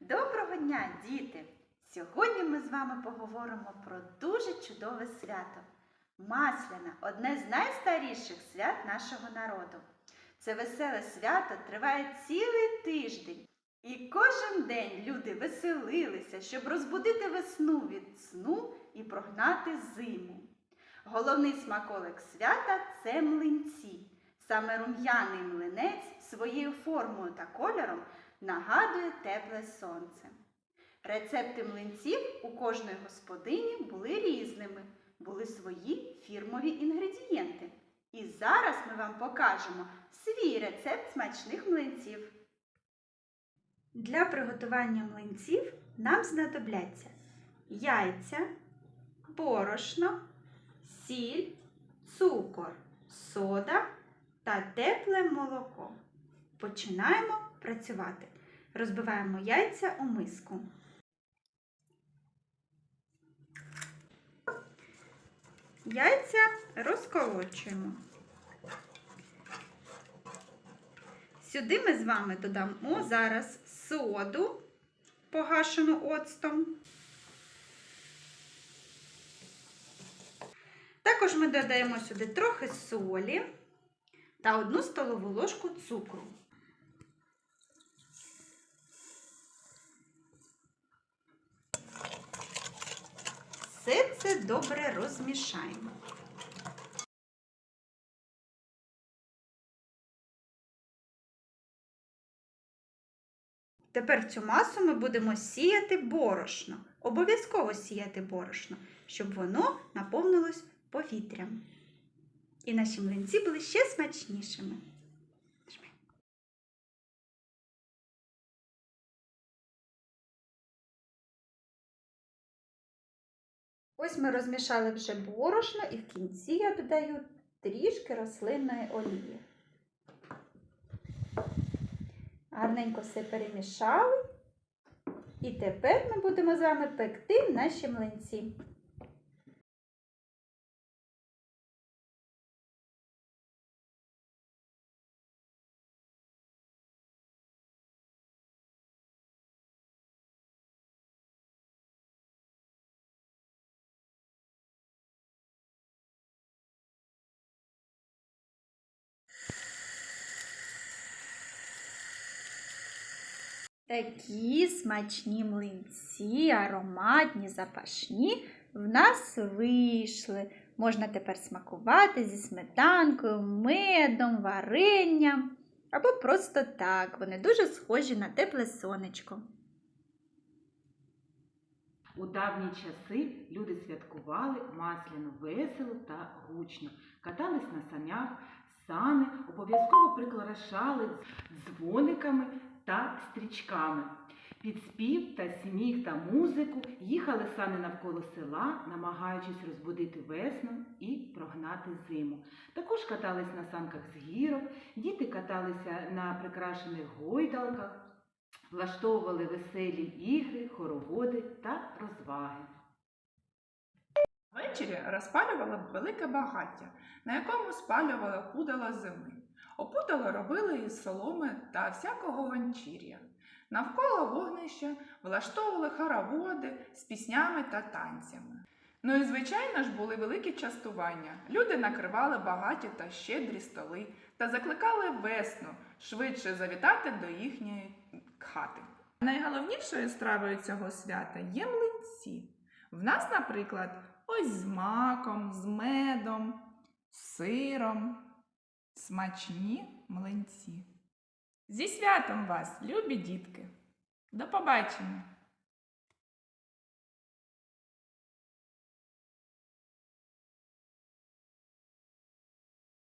Доброго дня, діти! Сьогодні ми з вами поговоримо про дуже чудове свято. Масляна одне з найстаріших свят нашого народу. Це веселе свято триває цілий тиждень. І кожен день люди веселилися, щоб розбудити весну від сну і прогнати зиму. Головний смаколик свята це млинці. Саме рум'яний млинець своєю формою та кольором нагадує тепле сонце. Рецепти млинців у кожної господині були різними, були свої фірмові інгредієнти. І зараз ми вам покажемо свій рецепт смачних млинців. Для приготування млинців нам знадобляться яйця, борошно, сіль, цукор, сода та тепле молоко. Починаємо працювати. Розбиваємо яйця у миску. Яйця розколочуємо. Сюди ми з вами додамо зараз соду, погашену оцтом. Також ми додаємо сюди трохи солі та одну столову ложку цукру. Все це добре розмішаємо. Тепер в цю масу ми будемо сіяти борошно. Обов'язково сіяти борошно, щоб воно наповнилось повітрям. І наші млинці були ще смачнішими. Ось ми розмішали вже борошно і в кінці я додаю трішки рослинної олії. Гарненько все перемішали. І тепер ми будемо з вами пекти наші млинці. Такі смачні млинці, ароматні, запашні в нас вийшли. Можна тепер смакувати зі сметанкою, медом, варенням або просто так. Вони дуже схожі на тепле сонечко. У давні часи люди святкували масляну весело та гучно, катались на санях, сани обов'язково прикрашали дзвониками та стрічками. Під спів та сміх та музику їхали сани навколо села, намагаючись розбудити весну і прогнати зиму. Також катались на санках з гірок, діти каталися на прикрашених гойдалках, влаштовували веселі ігри, хороводи та розваги. Ввечері розпалювали велике багаття, на якому спалювали пудало зими. Опудало робили із соломи та всякого ганчір'я. Навколо вогнища влаштовували хороводи з піснями та танцями. Ну і, звичайно ж, були великі частування. Люди накривали багаті та щедрі столи та закликали весну швидше завітати до їхньої хати. Найголовнішою стравою цього свята є млинці. В нас, наприклад, ось з маком, з медом, з сиром. Смачні млинці. Зі святом вас, любі дітки! До побачення!